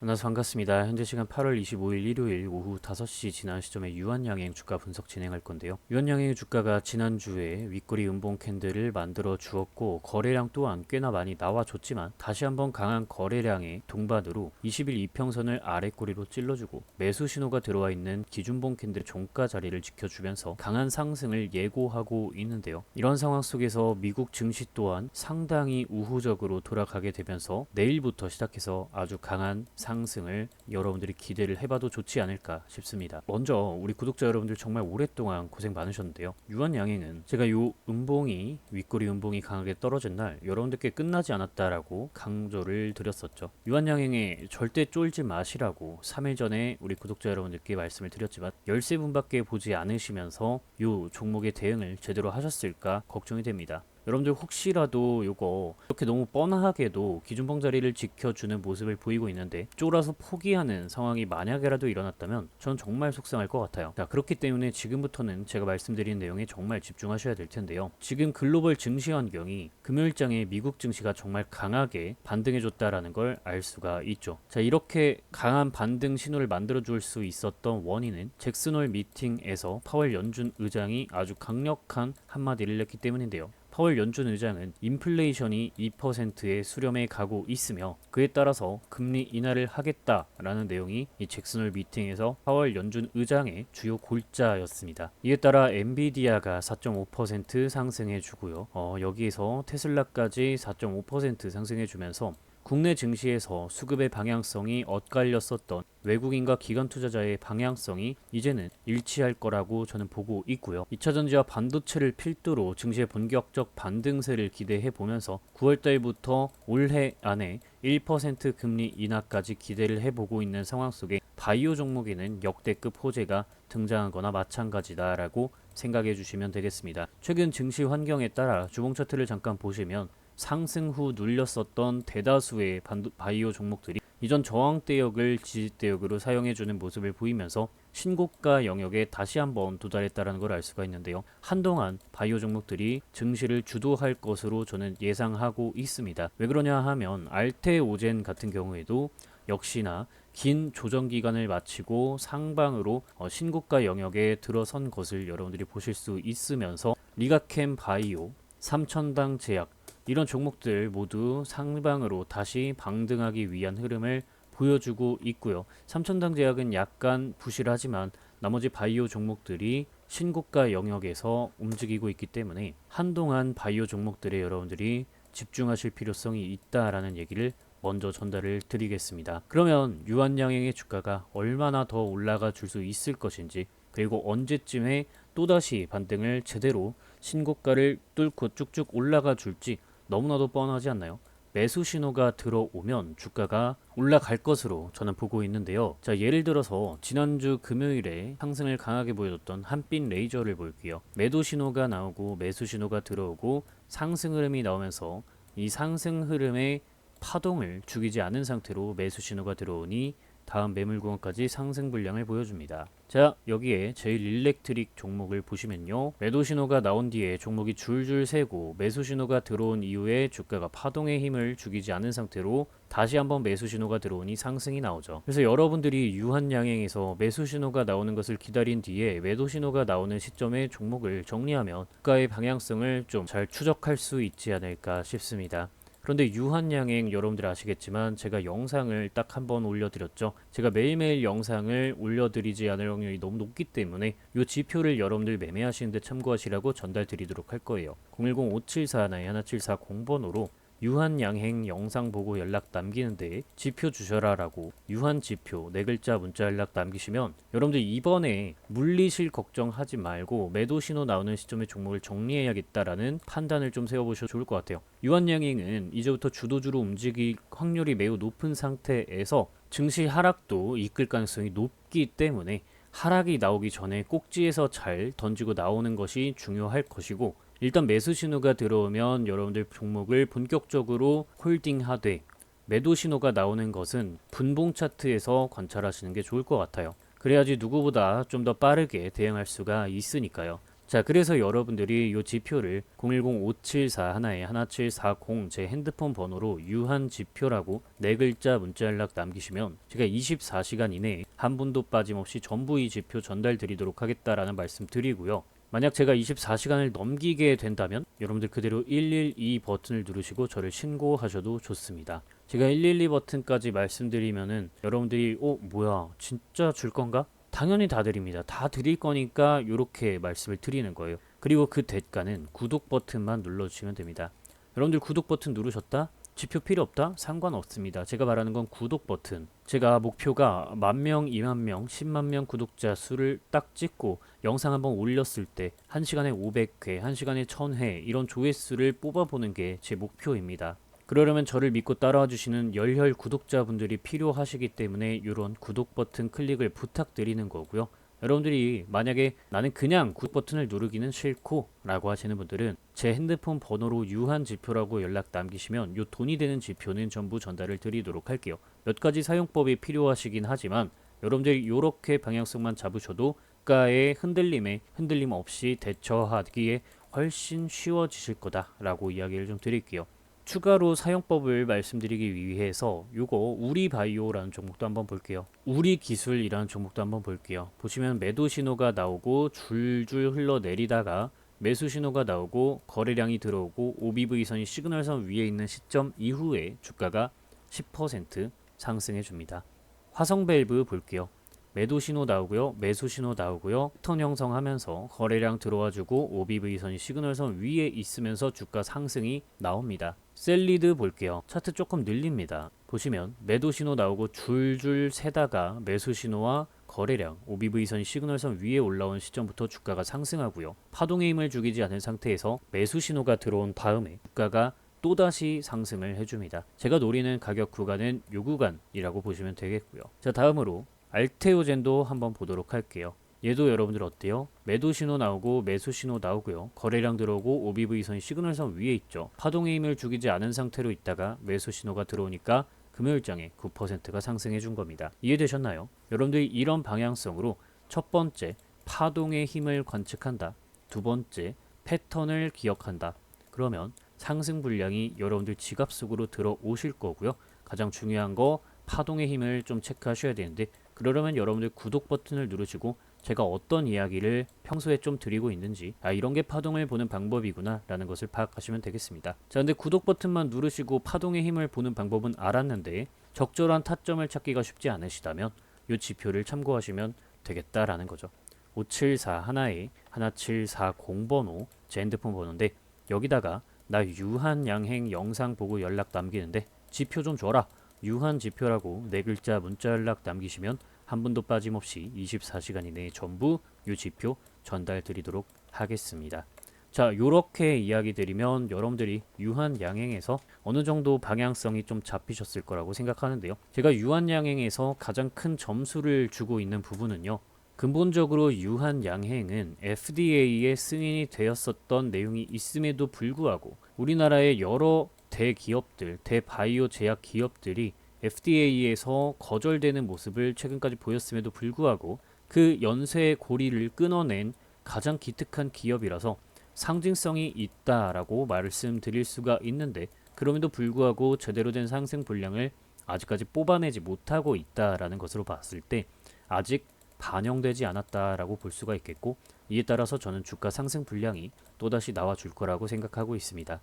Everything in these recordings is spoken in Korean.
만나서 반갑습니다. 현재 시간 8월 25일 일요일 오후 5시 지난 시점에 유한양행 주가 분석 진행할 건데요. 유한양행의 주가가 지난주에 윗꼬리 음봉 캔들을 만들어 주었고 거래량 또한 꽤나 많이 나와줬지만 다시 한번 강한 거래량의 동반으로 20일 이평선을 아래꼬리로 찔러주고 매수 신호가 들어와 있는 기준봉 캔들 종가 자리를 지켜주면서 강한 상승을 예고하고 있는데요. 이런 상황 속에서 미국 증시 또한 상당히 우호적으로 돌아가게 되면서 내일부터 시작해서 아주 강한 상 승을 여러분들이 기대를 해봐도 좋지 않을까 싶습니다. 먼저 우리 구독자 여러분들 정말 오랫동안 고생 많으셨는데요. 유한 양행은 제가 요 음봉이 윗꼬리 음봉이 강하게 떨어진 날 여러분들께 끝나지 않았다라고 강조를 드렸었죠. 유한 양행에 절대 쫄지 마시라고 3일 전에 우리 구독자 여러분들께 말씀을 드렸지만 13분밖에 보지 않으시면서 요 종목의 대응을 제대로 하셨을까 걱정이 됩니다. 여러분들 혹시라도 요거 이렇게 너무 뻔하게도 기준봉 자리를 지켜주는 모습을 보이고 있는데 쫄아서 포기하는 상황이 만약에라도 일어났다면 전 정말 속상할 것 같아요. 자 그렇기 때문에 지금부터는 제가 말씀드린 내용에 정말 집중하셔야 될 텐데요. 지금 글로벌 증시 환경이 금요일장에 미국 증시가 정말 강하게 반등해줬다라는 걸 알 수가 있죠. 자 이렇게 강한 반등 신호를 만들어 줄 수 있었던 원인은 잭슨홀 미팅에서 파월 연준 의장이 아주 강력한 한마디를 냈기 때문인데요. 파월 연준 의장은 인플레이션이 2%의 수렴에 가고 있으며 그에 따라서 금리 인하를 하겠다라는 내용이 이 잭슨홀 미팅에서 파월 연준 의장의 주요 골자였습니다. 이에 따라 엔비디아가 4.5% 상승해 주고요. 어, 여기에서 테슬라까지 4.5% 상승해 주면서 국내 증시에서 수급의 방향성이 엇갈렸었던 외국인과 기관 투자자의 방향성이 이제는 일치할 거라고 저는 보고 있고요. 2차 전지와 반도체를 필두로 증시의 본격적 반등세를 기대해 보면서 9월 달부터 올해 안에 1% 금리 인하까지 기대를 해보고 있는 상황 속에 바이오 종목에는 역대급 호재가 등장하거나 마찬가지다라고 생각해 주시면 되겠습니다. 최근 증시 환경에 따라 주봉 차트를 잠깐 보시면 상승 후 눌렸었던 대다수의 바이오 종목들이 이전 저항대역을 지지대역으로 사용해주는 모습을 보이면서 신고가 영역에 다시 한번 도달했다는 걸 알 수가 있는데요. 한동안 바이오 종목들이 증시를 주도할 것으로 저는 예상하고 있습니다. 왜 그러냐 하면 알테오젠 같은 경우에도 역시나 긴 조정 기간을 마치고 상방으로 어, 신고가 영역에 들어선 것을 여러분들이 보실 수 있으면서 리가캠 바이오, 삼천당 제약 이런 종목들 모두 상방으로 다시 방등하기 위한 흐름을 보여주고 있고요. 삼천당 제약은 약간 부실하지만 나머지 바이오 종목들이 신고가 영역에서 움직이고 있기 때문에 한동안 바이오 종목들에 여러분들이 집중하실 필요성이 있다라는 얘기를 먼저 전달을 드리겠습니다. 그러면 유한양행의 주가가 얼마나 더 올라가 줄 수 있을 것인지 그리고 언제쯤에 또다시 반등을 제대로 신고가를 뚫고 쭉쭉 올라가 줄지 너무나도 뻔하지 않나요? 매수 신호가 들어오면 주가가 올라갈 것으로 저는 보고 있는데요. 자, 예를 들어서 지난주 금요일에 상승을 강하게 보여줬던 한빛 레이저를 볼게요. 매도 신호가 나오고 매수 신호가 들어오고 상승 흐름이 나오면서 이 상승 흐름의 파동을 죽이지 않은 상태로 매수 신호가 들어오니 다음 매물 구간까지 상승 분량을 보여줍니다. 자 여기에 제일 일렉트릭 종목을 보시면요. 매도 신호가 나온 뒤에 종목이 줄줄 세고 매수 신호가 들어온 이후에 주가가 파동의 힘을 죽이지 않은 상태로 다시 한번 매수 신호가 들어오니 상승이 나오죠. 그래서 여러분들이 유한 양행에서 매수 신호가 나오는 것을 기다린 뒤에 매도 신호가 나오는 시점에 종목을 정리하면 주가의 방향성을 좀 잘 추적할 수 있지 않을까 싶습니다 그런데 유한양행 여러분들 아시겠지만 제가 영상을 딱 한 번 올려드렸죠. 제가 매일매일 영상을 올려드리지 않을 확률이 너무 높기 때문에 이 지표를 여러분들 매매하시는데 참고하시라고 전달드리도록 할 거예요. 010-574-1740번호로 유한 양행 영상 보고 연락 남기는데 지표 주셔라 라고 유한 지표 네 글자 문자 연락 남기시면 여러분들 이번에 물리실 걱정하지 말고 매도 신호 나오는 시점에 종목을 정리해야겠다라는 판단을 좀 세워보셔도 좋을 것 같아요. 유한 양행은 이제부터 주도주로 움직일 확률이 매우 높은 상태에서 증시 하락도 이끌 가능성이 높기 때문에 하락이 나오기 전에 꼭지에서 잘 던지고 나오는 것이 중요할 것이고 일단 매수 신호가 들어오면 여러분들 종목을 본격적으로 홀딩하되 매도 신호가 나오는 것은 분봉 차트에서 관찰하시는 게 좋을 것 같아요. 그래야지 누구보다 좀 더 빠르게 대응할 수가 있으니까요. 자, 그래서 여러분들이 이 지표를 010-574 하나에 1740 제 핸드폰 번호로 유한 지표라고 네 글자 문자 연락 남기시면 제가 24시간 이내에 한 분도 빠짐없이 전부 이 지표 전달 드리도록 하겠다라는 말씀 드리고요. 만약 제가 24시간을 넘기게 된다면 여러분들 그대로 112 버튼을 누르시고 저를 신고하셔도 좋습니다. 제가 112 버튼까지 말씀드리면은 여러분들이 어 뭐야 진짜 줄 건가? 당연히 다 드립니다. 다 드릴 거니까 이렇게 말씀을 드리는 거예요. 그리고 그 대가는 구독 버튼만 눌러주시면 됩니다. 여러분들 구독 버튼 누르셨다? 지표 필요 없다? 상관없습니다. 제가 말하는 건 구독 버튼. 제가 목표가 만 명, 2만 명, 10만 명 구독자 수를 딱 찍고 영상 한번 올렸을 때 1시간에 500회, 1시간에 1000회 이런 조회수를 뽑아보는 게 제 목표입니다. 그러려면 저를 믿고 따라와 주시는 열혈 구독자분들이 필요하시기 때문에 이런 구독 버튼 클릭을 부탁드리는 거고요. 여러분들이 만약에 나는 그냥 구독 버튼을 누르기는 싫고 라고 하시는 분들은 제 핸드폰 번호로 유한 지표라고 연락 남기시면 요 돈이 되는 지표는 전부 전달을 드리도록 할게요. 몇 가지 사용법이 필요하시긴 하지만 여러분들이 이렇게 방향성만 잡으셔도 가의 흔들림에 흔들림 없이 대처하기에 훨씬 쉬워지실 거다라고 이야기를 좀 드릴게요. 추가로 사용법을 말씀드리기 위해서 요거 우리 바이오라는 종목도 한번 볼게요. 우리 기술이라는 종목도 한번 볼게요. 보시면 매도 신호가 나오고 줄줄 흘러내리다가 매수 신호가 나오고 거래량이 들어오고 OBV 선이 시그널선 위에 있는 시점 이후에 주가가 10% 상승해 줍니다. 화성 밸브 볼게요. 매도 신호 나오고요. 매수 신호 나오고요. 턴 형성하면서 거래량 들어와주고 OBV 선이 시그널선 위에 있으면서 주가 상승이 나옵니다. 셀리드 볼게요. 차트 조금 늘립니다. 보시면 매도 신호 나오고 줄줄 세다가 매수 신호와 거래량 OBV 선 시그널선 위에 올라온 시점부터 주가가 상승하고요. 파동의 힘을 죽이지 않은 상태에서 매수 신호가 들어온 다음에 주가가 또다시 상승을 해줍니다. 제가 노리는 가격 구간은 요 구간이라고 보시면 되겠고요. 자 다음으로 알테오젠도 한번 보도록 할게요. 얘도 여러분들 어때요? 매도 신호 나오고 매수 신호 나오고요. 거래량 들어오고 OBV 선 시그널선 위에 있죠. 파동의 힘을 죽이지 않은 상태로 있다가 매수 신호가 들어오니까 금요일장에 9%가 상승해 준 겁니다. 이해되셨나요? 여러분들이 이런 방향성으로 첫 번째 파동의 힘을 관측한다. 두 번째 패턴을 기억한다. 그러면 상승 분량이 여러분들 지갑 속으로 들어오실 거고요. 가장 중요한 거 파동의 힘을 좀 체크하셔야 되는데 그러려면 여러분들 구독 버튼을 누르시고 제가 어떤 이야기를 평소에 좀 드리고 있는지 아 이런 게 파동을 보는 방법이구나 라는 것을 파악하시면 되겠습니다. 자 근데 구독 버튼만 누르시고 파동의 힘을 보는 방법은 알았는데 적절한 타점을 찾기가 쉽지 않으시다면 이 지표를 참고하시면 되겠다라는 거죠. 574 하나에 1740번호 제 핸드폰 번호인데 여기다가 나 유한 양행 영상 보고 연락 남기는데 지표 좀 줘라. 유한 지표라고 네 글자 문자 연락 남기시면 한 분도 빠짐없이 24시간 이내에 전부 이 지표 전달 드리도록 하겠습니다. 자, 요렇게 이야기 드리면 여러분들이 유한 양행에서 어느 정도 방향성이 좀 잡히셨을 거라고 생각하는데요. 제가 유한 양행에서 가장 큰 점수를 주고 있는 부분은요. 근본적으로 유한 양행은 FDA의 승인이 되었었던 내용이 있음에도 불구하고 우리나라의 여러 대기업들, 대바이오 제약 기업들이 FDA에서 거절되는 모습을 최근까지 보였음에도 불구하고 그 연쇄의 고리를 끊어낸 가장 기특한 기업이라서 상징성이 있다라고 말씀드릴 수가 있는데 그럼에도 불구하고 제대로 된 상승 분량을 아직까지 뽑아내지 못하고 있다라는 것으로 봤을 때 아직 반영되지 않았다라고 볼 수가 있겠고 이에 따라서 저는 주가 상승 분량이 또다시 나와 줄 거라고 생각하고 있습니다.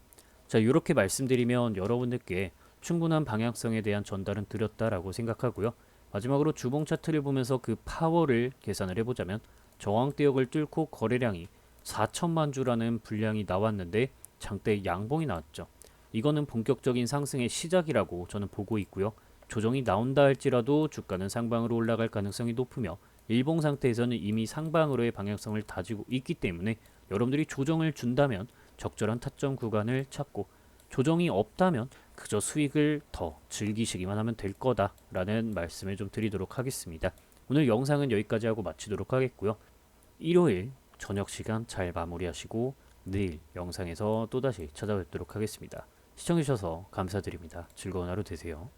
자, 이렇게 말씀드리면 여러분들께 충분한 방향성에 대한 전달은 드렸다라고 생각하고요. 마지막으로 주봉 차트를 보면서 그 파워를 계산을 해보자면 저항대역을 뚫고 거래량이 4천만 주라는 분량이 나왔는데 장대 양봉이 나왔죠. 이거는 본격적인 상승의 시작이라고 저는 보고 있고요. 조정이 나온다 할지라도 주가는 상방으로 올라갈 가능성이 높으며 일봉 상태에서는 이미 상방으로의 방향성을 다지고 있기 때문에 여러분들이 조정을 준다면 적절한 타점 구간을 찾고 조정이 없다면 그저 수익을 더 즐기시기만 하면 될 거다라는 말씀을 좀 드리도록 하겠습니다. 오늘 영상은 여기까지 하고 마치도록 하겠고요. 일요일 저녁 시간 잘 마무리하시고 내일 영상에서 또다시 찾아뵙도록 하겠습니다. 시청해주셔서 감사드립니다. 즐거운 하루 되세요.